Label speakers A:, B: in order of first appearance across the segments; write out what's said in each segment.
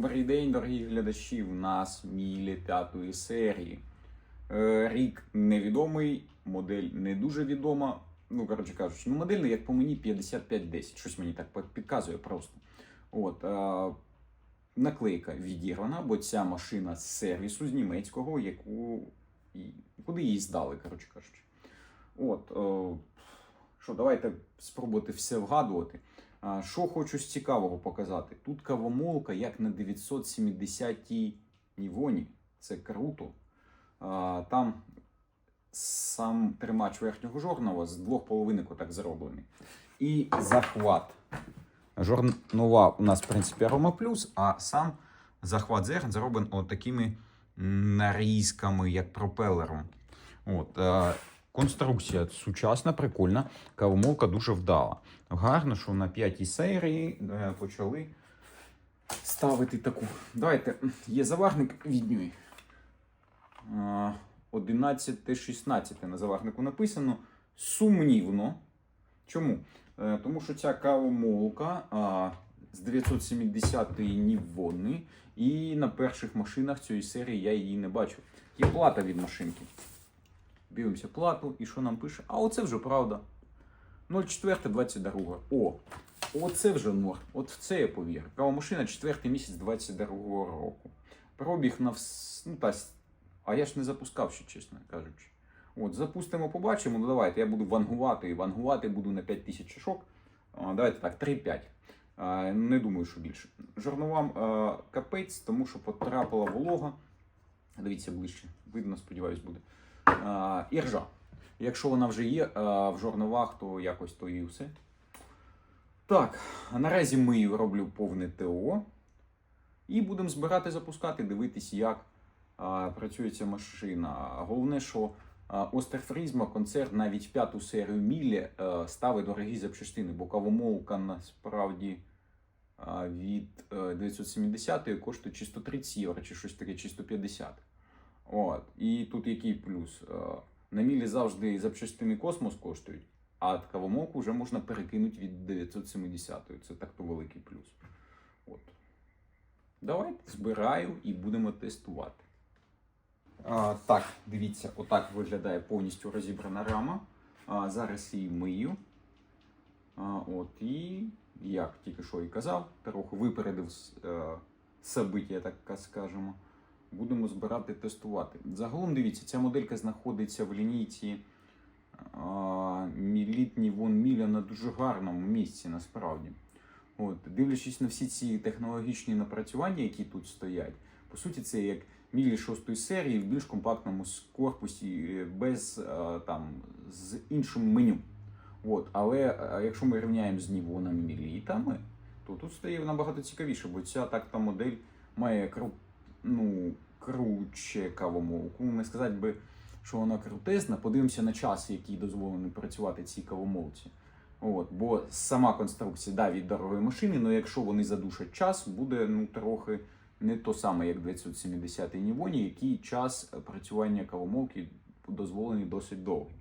A: Добрий день, дорогі глядачі. У нас мілі п'ятої серії. Е, Рік невідомий, модель не дуже відома. Ну, коротше кажучи, ну модель, як по мені, 5510. Щось мені так підказує просто. От, е, наклейка відірвана, бо ця машина з сервісу з німецького, яку куди її здали, коротше кажучи. От, е, що, давайте спробувати все вгадувати. Що хочу з цікавого показати? Тут кавомолка як на 970-й Нівоні. Це круто. Там сам тримач верхнього жорнова з двох половинок отак зроблений. І захват. Жорнова у нас, в принципі, Арома Плюс, а сам захват зерн зроблений отакими нарізками, як пропелером. От, конструкція сучасна, прикольна. Кавомолка дуже вдала. Гарно, що на п'ятій серії е, почали ставити таку. Давайте, є заварник від нього. 11-16 на заварнику написано. Сумнівно. Чому? Е, Тому що ця кавомолка а, з 970-ї Нівони, і на перших машинах цієї серії я її не бачив. Є плата від машинки. Дивимося плату, і що нам пише? А оце вже правда. 04.22. О, оце вже норм. От в це я повірю. Кавомашина 4 місяць 22 року. Пробіг на вс... ну, та... А я ж не запускав ще, чесно кажучи. От, запустимо, побачимо. Ну давайте, я буду вангувати. І вангувати буду на 5000 шишок. А, Давайте так, 3-5. Не думаю, що більше. Жорновам капець, тому що потрапила волога. Дивіться ближче. Видно, сподіваюсь, буде. А, і ржа. Якщо вона вже є в жорновах, то якось то і все. Так, наразі ми роблю повне ТО. І будемо збирати, запускати, дивитись, як а, працює ця машина. Головне, що Остерфрізма концерт навіть п'яту серію Мілі ставить дорогі запчастини, бо кавомолка насправді а, від е, 970-ї коштує чи 130 євро, чи щось таке, чи 150. От. І тут який плюс? Е, На мілі завжди запчастини космос коштують, а кавомолку вже можна перекинути від 970-ї. Це так то великий плюс. От. Давайте збираю і будемо тестувати. А, так, дивіться, отак виглядає повністю розібрана рама. А, зараз її мию. А, от, і як тільки що і казав, трохи випередив е, собиття, так скажемо. Будемо збирати тестувати. Загалом дивіться, ця моделька знаходиться в лінійці Мілітні Вон Міля на дуже гарному місці насправді. От, дивлячись на всі ці технологічні напрацювання, які тут стоять, по суті, це як мілі шостої серії в більш компактному корпусі, е, без е, там з іншим меню. От, але е, якщо ми рівняємо з нівонами мілітами, то тут стає набагато цікавіше, бо ця так та модель має кру, ну, круче кавомолку. Не сказати би, що вона крутезна. Подивимося на час, який дозволений працювати цій кавомолці. От, бо сама конструкція да, від дорогої машини, але якщо вони задушать час, буде ну, трохи не то саме, як 970 Нівоні, який час працювання кавомолки дозволений досить довгий.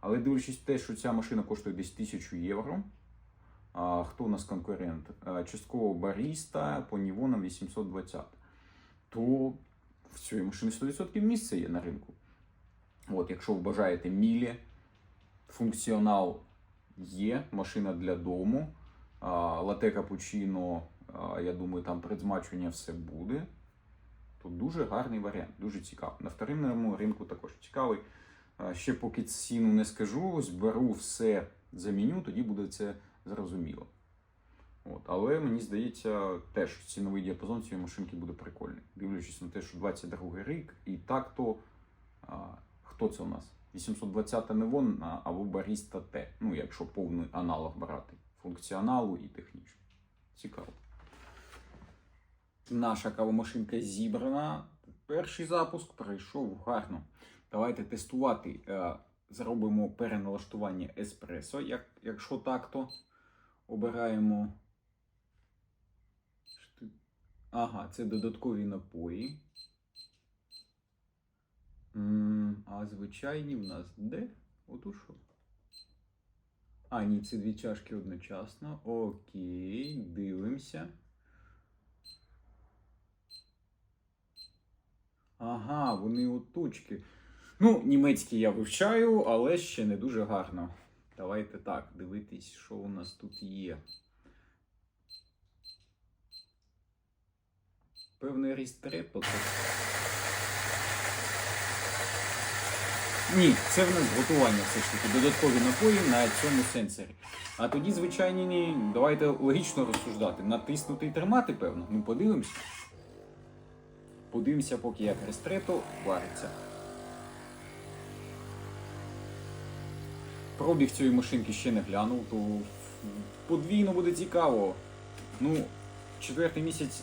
A: Але дивлячись те, що ця машина коштує десь 1000 євро. А, хто у нас конкурент? Частково Баріста по Нівонам 820. То в цій машині 100% місце є на ринку. От, якщо ви бажаєте мілі, функціонал є, машина для дому, лате капучино, я думаю, там предзмачування все буде. То дуже гарний варіант, дуже цікавий. На вторинному ринку також цікавий. Ще поки ціну не скажу, зберу все заміню, тоді буде це зрозуміло. От, але мені здається, теж ціновий діапазон цієї машинки буде прикольний. Дивлячись на те, що 22 рік, і так то а, хто це у нас? 820 Невон або Баріста Т. Ну, якщо повний аналог брати функціоналу і технічно. Цікаво. Наша кавомашинка зібрана. Перший запуск пройшов гарно. Давайте тестувати. Е, Зробимо переналаштування еспресо. Як, якщо так, то обираємо. Ага, це додаткові напої. А звичайні в нас де? Що? А, ні, це дві чашки одночасно. Окей, дивимося. Ага, вони отучки. Ну, німецький я вивчаю, але ще не дуже гарно. Давайте так, дивитись, що у нас тут є. Певний рістрепо. Це... Ні, це в нас готування все ж таки. Додаткові напої на цьому сенсорі. А тоді, звичайні, ні, давайте логічно розсуждати. Натиснути і тримати, певно. Ну, подивимося. Подивимося, поки як рестрето вариться. Пробіг цієї машинки ще не глянув, то подвійно буде цікаво. Ну, четвертий місяць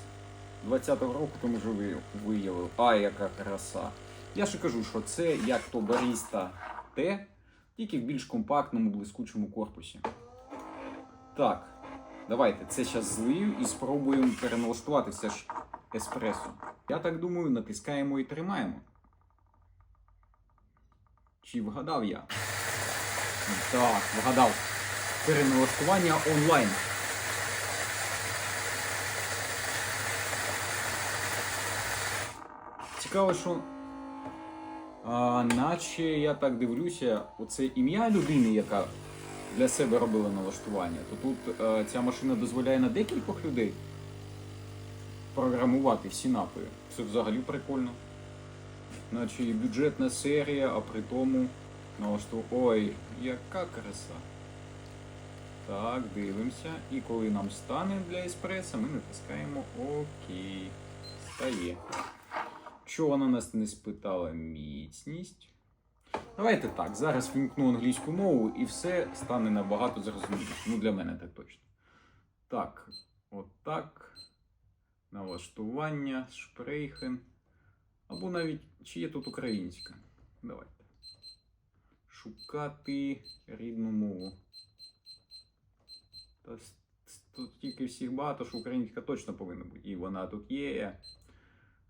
A: 20-го року тому вже ви- виявив. А, яка краса. Я ще кажу, що це як то Barista Т, тільки в більш компактному, блискучому корпусі. Так, давайте це зараз злию і спробуємо переналаштувати все ж еспресо. Я так думаю, натискаємо і тримаємо. Чи вгадав я? Так, вгадав. Переналаштування онлайн. Цікаво, що. А, наче я так дивлюся, оце ім'я людини, яка для себе робила налаштування, то тут е, ця машина дозволяє на декількох людей програмувати всі напої. Це взагалі прикольно. Наче і бюджетна серія, а при тому налашту. Ой, яка краса. Так, дивимося. І коли нам стане для еспресо, ми натискаємо ОК. Стає. Що вона нас не спитала? Міцність. Давайте так. Зараз вімкну англійську мову і все стане набагато зрозуміліше. Ну, для мене так точно. Так, отак. Налаштування, шпрейхен. Або навіть чи є тут українська. Давайте. Шукати рідну мову. Та тут тільки всіх багато, що українська точно повинна бути. І вона тут є.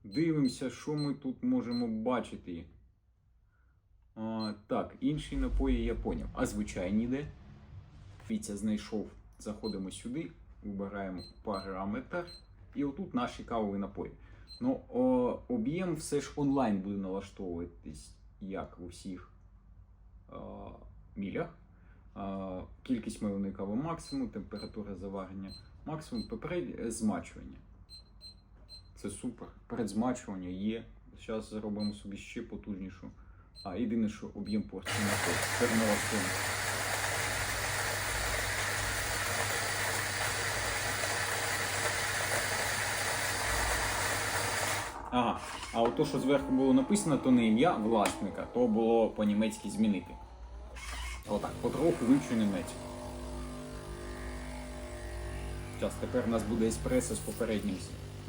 A: Дивимося, що ми тут можемо бачити. А, так, інші напої я поняв. А звичайні де? Дивіться, знайшов. Заходимо сюди, вибираємо параметр. І отут наші кавові напої. Ну, об'єм все ж онлайн буде налаштовуватись, як в усіх а, мілях. А, кількість меленої кави максимум, температура заварення максимум, попереднє змачування. Це супер. Передзмачування є. Зараз зробимо собі ще потужнішу. А єдине, що об'єм порції напою. Переналаштуємо. Ага. А от то, що зверху було написано, то не ім'я власника, то було по-німецьки змінити. Отак, потроху вивчу німецьку. Зараз тепер у нас буде еспресо з попереднім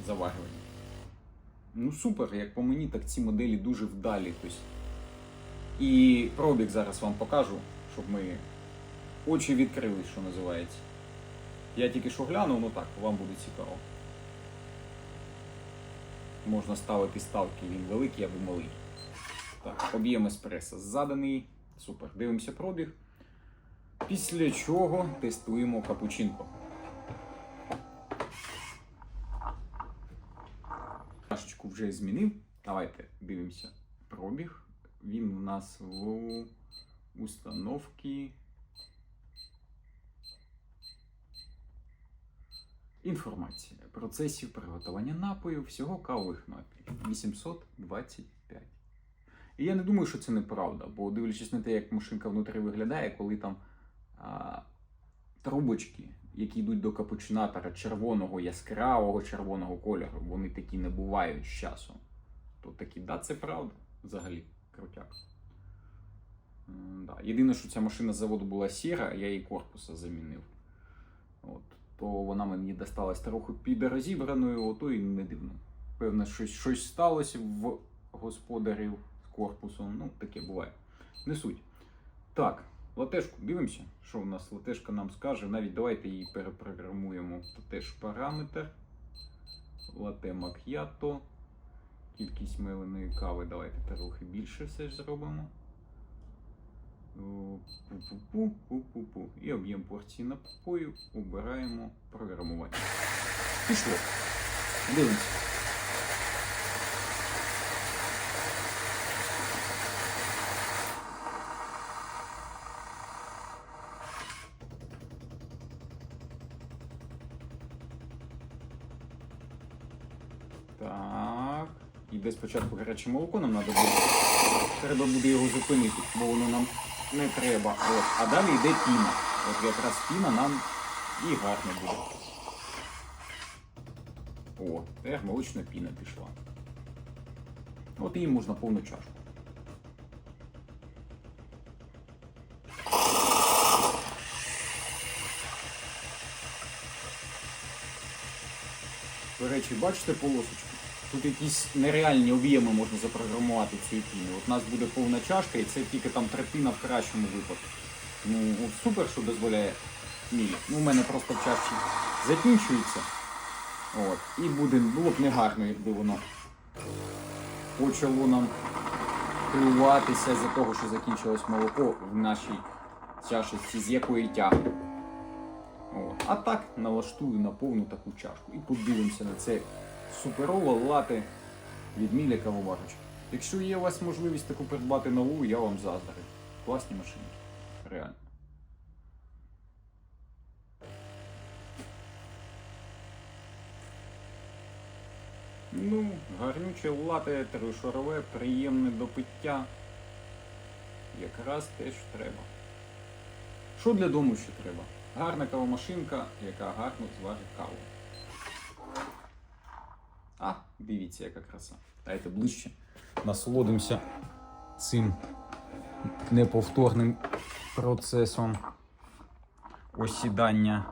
A: заварюванням. Ну супер, як по мені, так ці моделі дуже вдалі. Тобто. І пробіг зараз вам покажу, щоб ми очі відкрили, що називається. Я тільки що глянув, ну так, вам буде цікаво. Можна ставити ставки, він великий або малий. Так, об'єм еспресо заданий. Супер. Дивимося пробіг. Після чого тестуємо капучинко. Вже змінив. Давайте дивимося пробіг. Він у нас в установці. Інформація. Процесів приготування напою всього кавових напоїв. 825. І я не думаю, що це неправда, бо дивлячись на те, як машинка внутрі виглядає, коли там а, трубочки, які йдуть до капучинатора червоного, яскравого червоного кольору, вони такі не бувають з часом. То такі, да, це правда взагалі. Крутяк. Да. Єдине, що ця машина з заводу була сіра, я її корпуса замінив. От. То вона мені досталась трохи підрозібраною, ото і не дивно. Певно, щось, щось сталося в господарів з корпусом. Ну, таке буває. Не суть. Так, латешку дивимося, що у нас латешка нам скаже. Навіть давайте її перепрограмуємо. Теж параметр. Лате мак'ято. Кількість меленої кави. Давайте трохи більше все ж зробимо. Пу-пу-пу, пу-пу-пу. І об'єм порції напою обираємо програмування. Пішло. Дивимося. Так. Іде спочатку гаряче молоко, нам треба буде. Треба буде його зупинити, бо воно нам не треба. От. А далі йде піна. От якраз піна нам і гарно буде. О, тепер молочна піна пішла. От її можна повну чашку. До речі, бачите полосочку? Тут якісь нереальні об'єми можна запрограмувати цієї піни. От у нас буде повна чашка, і це тільки там третина в кращому випадку. Ну, от супер, що дозволяє мілі. Ну, у мене просто в чашці закінчується. От. І буде, було б негарно, якби воно почало нам плюватися за того, що закінчилось молоко в нашій чашечці, з якої тягне. От. А так налаштую на повну таку чашку. І подивимося на це суперове лати від Міля кавоварочки. Якщо є у вас можливість таку придбати нову, я вам заздрю. Класні машини. Реально. Ну, гарнюче лате, тришорове, приємне до пиття. Якраз те, що треба. Що для дому ще треба? Гарна кавомашинка, яка гарно зварить каву. А, дивіться, яка краса. Дайте ближче. Насолодимося цим неповторним процесом осідання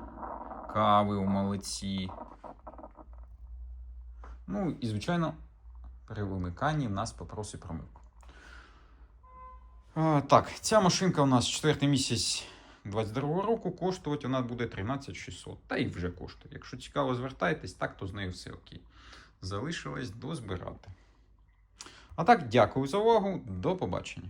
A: кави у молоці. Ну і, звичайно, при вимиканні в нас попросить промивку. Так, ця машинка у нас четвертий місяць 22 року. Коштувати вона буде 13 600. Та й вже коштує. Якщо цікаво, звертайтесь, так то з нею все окей. Залишилось дозбирати. А так, дякую за увагу. До побачення.